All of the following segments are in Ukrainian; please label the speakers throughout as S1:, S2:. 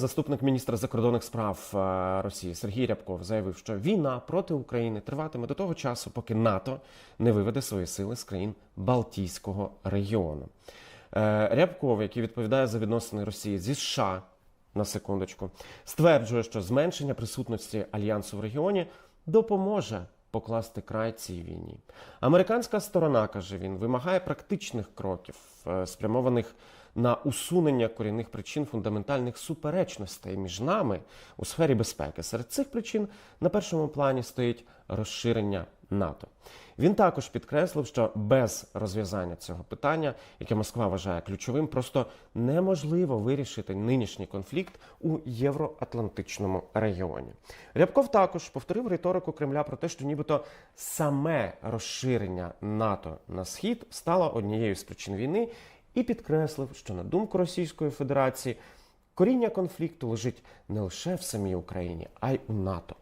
S1: Заступник міністра закордонних справ е, Росії Сергій Рябков заявив, що війна проти України триватиме до того часу, поки НАТО не виведе свої сили з країн Балтійського регіону. Е, Рябков, який відповідає за відносини Росії зі США, на секундочку, стверджує, що зменшення присутності альянсу в регіоні допоможе покласти край цій війні. Американська сторона, каже він, вимагає практичних кроків, е, спрямованих на усунення корінних причин фундаментальних суперечностей між нами у сфері безпеки. Серед цих причин на першому плані стоїть розширення НАТО. Він також підкреслив, що без розв'язання цього питання, яке Москва вважає ключовим, просто неможливо вирішити нинішній конфлікт у євроатлантичному регіоні. Рябков також повторив риторику Кремля про те, що нібито саме розширення НАТО на схід стало однією з причин війни, і підкреслив, що на думку Російської Федерації коріння конфлікту лежить не лише в самій Україні, а й у НАТО.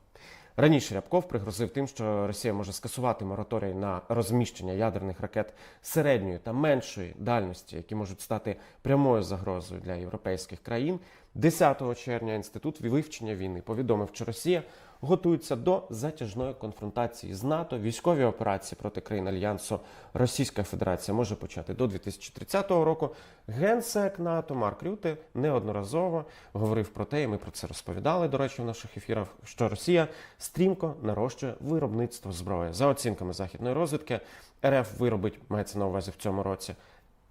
S1: Раніше Рябков пригрозив тим, що Росія може скасувати мораторій на розміщення ядерних ракет середньої та меншої дальності, які можуть стати прямою загрозою для європейських країн. 10 червня інститут вивчення війни повідомив, що Росія готується до затяжної конфронтації з НАТО. Військові операції проти країн альянсу Російська Федерація може почати до 2030 року. Генсек НАТО Марк Рюте неодноразово говорив про те, і ми про це розповідали. До речі, в наших ефірах, що Росія стрімко нарощує виробництво зброї за оцінками західної розвідки. РФ виробить мається на увазі в цьому році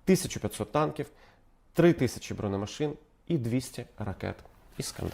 S1: 1500 танків, 3000 бронемашин і 200 ракет Іскандер.